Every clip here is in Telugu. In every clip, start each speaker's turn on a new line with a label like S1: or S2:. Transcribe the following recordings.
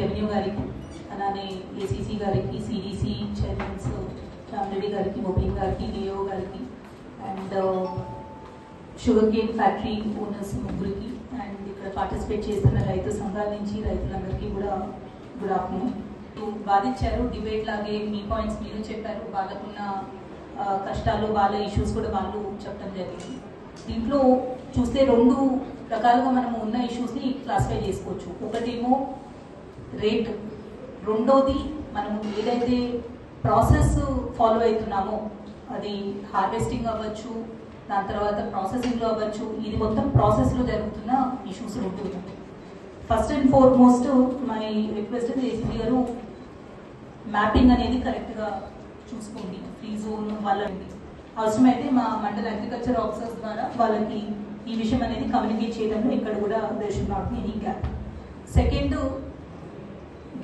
S1: రెవెన్యూ గారికి అలానే ఏసీసీ గారికి సిఈసీ చైర్మన్స్ రామరెడ్డి గారికి మొబైల్ గారికి డిఓ గారికి and uh, sugar cane factory owners ముగ్గురికి అండ్ ఇక్కడ పార్టిసిపేట్ చేస్తున్న రైతు సంఘాల నుంచి రైతులందరికీ కూడా గుడ్ ఆఫ్టర్నూన్. బాధించారు డిబేట్ లాగే మీ పాయింట్స్ మీరు చెప్పారు వాళ్ళకున్న uh, కష్టాలు వాళ్ళ ఇష్యూస్ కూడా వాళ్ళు చెప్పడం జరిగింది. దీంట్లో చూస్తే రెండు రకాలుగా మనము ఉన్న ఇష్యూస్ని క్లాసిఫై చేసుకోవచ్చు. ఒకటేమో రేట్. రెండోది మనము ఏదైతే ప్రాసెస్ ఫాలో అవుతున్నామో అది హార్వెస్టింగ్ అవ్వచ్చు దాని తర్వాత ప్రాసెసింగ్లో అవ్వచ్చు ఇది మొత్తం ప్రాసెస్లో జరుగుతున్న ఇష్యూస్ ఉంటుంది first and foremost my request ACB గారు మ్యాపింగ్ అనేది కరెక్ట్గా చూసుకోండి. ఫ్రీ జోన్ వాళ్ళకి. అవసరమైతే మా మండల అగ్రికల్చర్ ఆఫీసర్స్ ద్వారా వాళ్ళకి ఈ విషయం అనేది కమ్యూనికేట్ చేయడంలో ఇక్కడ కూడా there not any gap second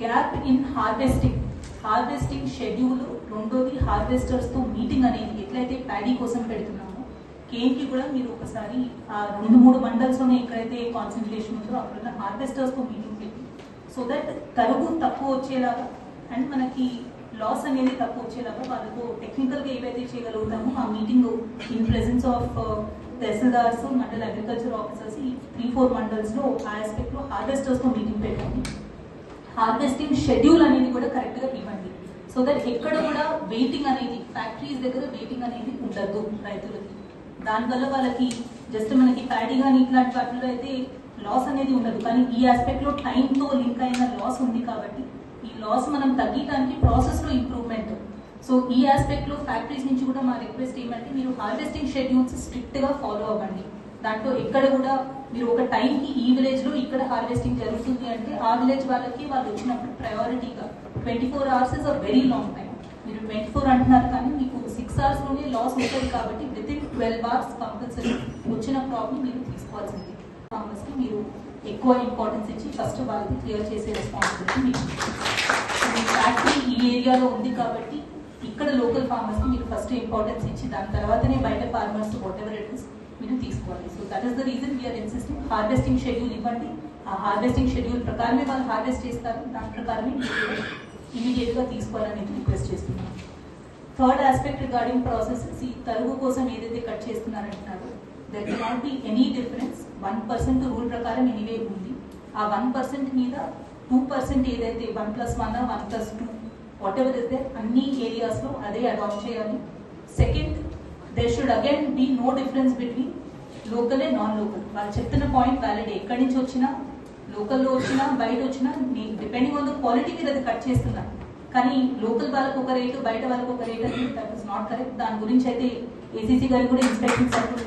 S1: gap in harvesting. Harvesting schedule రెండోది హార్వెస్టర్స్తో మీటింగ్ అనేది ఎట్లయితే ప్యాడీ కోసం పెడుతున్నామో కేన్కి కూడా మీరు ఒకసారి ఆ రెండు మూడు మండల్స్లోనే ఎక్కడైతే కాన్సన్ట్రేషన్ ఉందో అక్కడ హార్వెస్టర్స్తో మీటింగ్ పెట్టి సో దట్ తరుగు తక్కువ వచ్చేలాగా అండ్ మనకి లాస్ అనేది తక్కువ వచ్చేలాగా వాళ్ళకు టెక్నికల్గా ఏవైతే చేయగలుగుతామో ఆ meeting in presence of tahsildars mandal agriculture officers ఈ త్రీ ఫోర్ మండల్స్లో ఆ ఆస్పెక్ట్లో హార్వెస్టర్స్తో హార్వెస్టర్స్తో మీటింగ్ పెట్టాము హార్వెస్టింగ్ షెడ్యూల్ అనేది కూడా కరెక్ట్గా ఇవ్వండి. సో దట్ ఎక్కడ కూడా వెయిటింగ్ అనేది ఫ్యాక్టరీస్ దగ్గర వెయిటింగ్ అనేది ఉండదు రైతులకి. దానివల్ల వాళ్ళకి జస్ట్ మనకి ప్యాడీ కానీ ఇట్లాంటి వాటిలో అయితే లాస్ అనేది ఉండదు. కానీ ఈ ఆస్పెక్ట్లో తో లింక్ అయిన లాస్ ఉంది కాబట్టి ఈ లాస్ మనం తగ్గించడానికి ప్రాసెస్లో ఇంప్రూవ్మెంట్ సో ఈ ఆస్పెక్ట్లో ఫ్యాక్టరీస్ నుంచి కూడా మా రిక్వెస్ట్ ఏమంటే మీరు హార్వెస్టింగ్ షెడ్యూల్స్ స్ట్రిక్ట్గా ఫాలో అవ్వండి. దాంట్లో ఎక్కడ కూడా మీరు ఒక టైంకి ఈ విలేజ్లో ఇక్కడ హార్వెస్టింగ్ జరుగుతుంది అంటే ఆ విలేజ్ వాళ్ళకి వాళ్ళు వచ్చినప్పుడు ప్రయారిటీగా twenty four hours is a very long time మీరు ట్వంటీ ఫోర్ అంటున్నారు కానీ మీకు సిక్స్ అవర్స్లోనే లాస్ ఉంటుంది కాబట్టి within twelve hours compulsory వచ్చిన ప్రాబ్లం మీరు తీసుకోవాల్సింది. ఫార్మర్స్కి మీరు ఎక్కువ ఇంపార్టెన్స్ ఇచ్చి ఫస్ట్ వాళ్ళకి క్లియర్ చేసే రెస్పాన్సిబిలిటీ మీకు. ఫ్యాక్టరీ ఈ ఏరియాలో ఉంది కాబట్టి ఇక్కడ లోకల్ ఫార్మర్స్కి మీరు ఫస్ట్ ఇంపార్టెన్స్ ఇచ్చి దాని తర్వాతనే బయట farmers whatever it is that is the reason we are insisting harvesting schedule ఇవ్వండి. ఆ హార్వెస్టింగ్ షెడ్యూల్ ప్రకారమే వాళ్ళు హార్వెస్ట్ చేస్తారు. దాని ప్రకారమే ఇమీడియట్గా తీసుకోవాలని రిక్వెస్ట్ చేస్తున్నాను. థర్డ్ ఆస్పెక్ట్ రిగార్డింగ్ ప్రాసెస్ ఈ తరుగు కోసం ఏదైతే cut చేస్తున్నారంటున్నారు there cannot be any difference one percent rule ప్రకారం ఎనీవే ఉంది. ఆ వన్ పర్సెంట్ మీద టూ పర్సెంట్ ఏదైతే one plus one one plus two whatever is they అన్ని ఏరియాస్లో అదే అడాప్ట్ చేయాలి. Second they should again be no difference between లోకలే నాన్ లోకల్ వాళ్ళు చెప్తున్న పాయింట్ వ్యాలిడ్ ఎక్కడి నుంచి వచ్చినా లోకల్లో వచ్చినా బయట వచ్చినా డిపెండింగ్ ఆన్ ద క్వాలిటీ మీద అది కట్ చేస్తున్నారు కానీ లోకల్ వాళ్ళకి ఒక రేటు బయట వాళ్ళకి ఒక రేట్ అనేది దట్ ఇస్ నాట్ కరెక్ట్ దాని గురించి అయితే ఏసీసీ గారు కూడా ఇన్స్పెక్షన్ సర్కిల్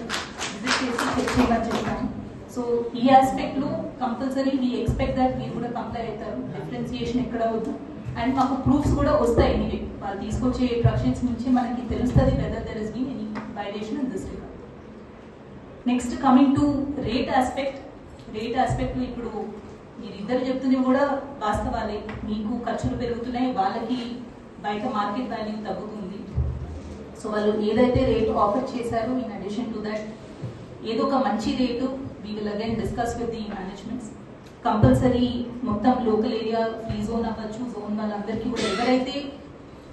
S1: విజిట్ చేసి చెక్ చేయమని చెప్పాను సో ఈ ఆస్పెక్ట్లో కంపల్సరీ వీ ఎక్స్పెక్ట్ దట్ మీరు కూడా కంప్లై అవుతారు. డిఫరెన్సియేషన్ ఎక్కడ అవుతుంది అండ్ మాకు ప్రూఫ్స్ కూడా వస్తాయి ఎనీవే వాళ్ళు తీసుకొచ్చే ప్రొడక్షన్స్ నుంచి మనకి తెలుస్తుంది whether there is been any violation in this regard next coming to rate aspect rate aspect ఇప్పుడు మీరిద్దరు చెప్తున్నవి కూడా వాస్తవాలే. మీకు ఖర్చులు పెరుగుతున్నాయి వాళ్ళకి బయట మార్కెట్ వాల్యూ తగ్గుతుంది. సో వాళ్ళు ఏదైతే రేట్ ఆఫర్ చేశారో ఇన్ అడిషన్ టు దట్ ఏదో ఒక మంచి rate we will again discuss with the managements compulsory మొత్తం లోకల్ ఏరియా ఫ్రీ జోన్ అవ్వచ్చు. జోన్ వాళ్ళందరికీ కూడా ఎవరైతే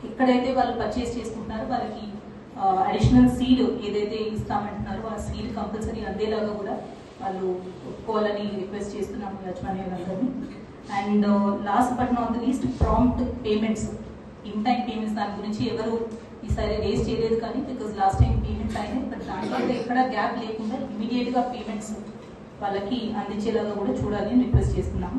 S1: ఎక్కడైతే వాళ్ళు పర్చేస్ చేసుకుంటున్నారో వాళ్ళకి అడిషనల్ సీడ్ ఏదైతే ఇస్తామంటున్నారో ఆ సీడ్ కంపల్సరీ అందేలాగా కూడా వాళ్ళు ఒప్పుకోవాలని రిక్వెస్ట్ చేస్తున్నాము యజమానులందరినీ and last but not the least prompt payments in time payments దాని గురించి ఎవరు ఈసారి రేస్ చేయలేదు కానీ బికాస్ లాస్ట్ టైం పేమెంట్స్ అయినాయి బట్ దాంట్లో ఎక్కడ గ్యాప్ లేకుండా ఇమీడియట్గా పేమెంట్స్ వాళ్ళకి అందించేలాగా కూడా చూడాలి అని రిక్వెస్ట్ చేస్తున్నాము.